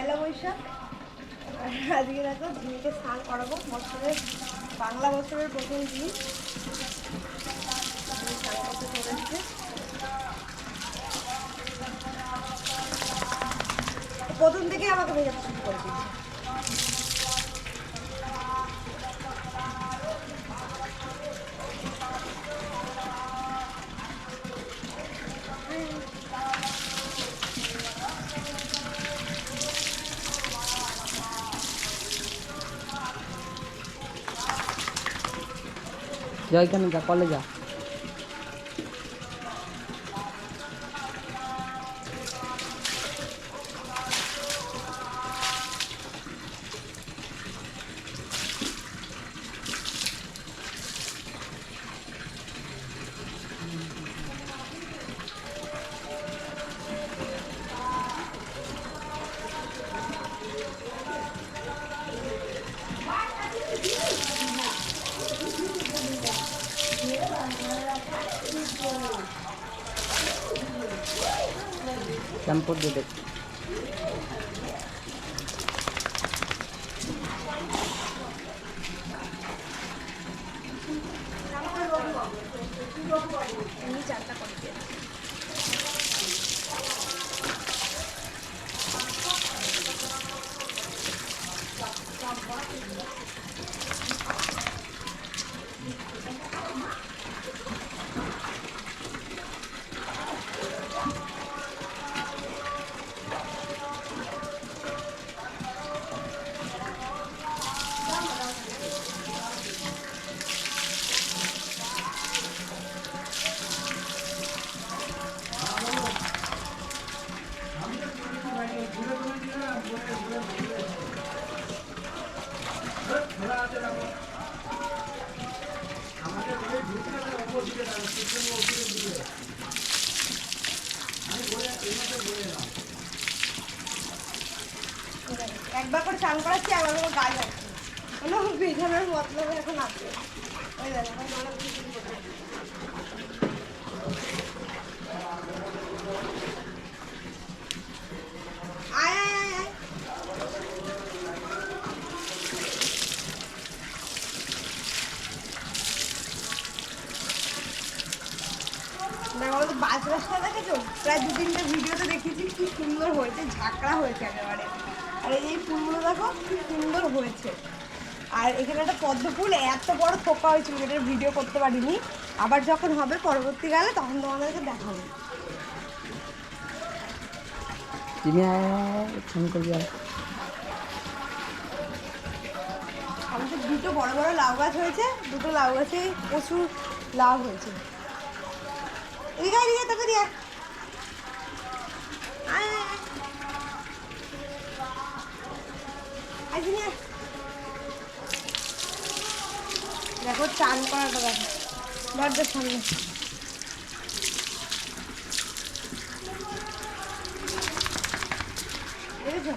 পয়লা বৈশাখ। আজকে দেখো ঝিমিকে স্নান করাবো। বছরের বাংলা বছরের প্রথম দিন। প্রথম থেকে আমাকে ভেজাতে শুরু করে দিয়েছে। যা এখানে যা কলে যা। শ্যাম্পুর দিয়ে দেখ এমনি একবার করে চান করাচ্ছি একবার করে গায়ে যাচ্ছে কোনো বেজানোর মতলব এখন আছে। ওই দেখো এখন মনে হচ্ছে শুরু করবে। আয় আয় আয় আয় দেখো আমাদের বাস রাস্তা দেখেছ? প্রায় দু তিনটে ভিডিওতে দেখেছি কি সুন্দর হয়েছে ঝাঁকড়া হয়েছে একেবারে। আর এই ফুলগুলো দেখো কি সুন্দর হয়েছে। আর এখানে একটা পদ্ম ফুল এত বড় থোকা হয়েছিল যেটার ভিডিও করতে পারিনি। আবার যখন হবে পরবর্তীকালে তখন তোমাদেরকে দেখাবো। তুমি ফোন করবি আমাদের দুটো বড় বড় লাউ গাছ হয়েছে দুটো লাউ গাছে প্রচুর লাউ হয়েছে। এদিকে আয়, এদিকে তোকে দিয়ে আয়, আয়, আয়। আয়, এখানে আয়। দেখো চান করাটা দেখো দরজার সামনে দেখেছো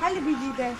খালি ভিজিয়ে দেয়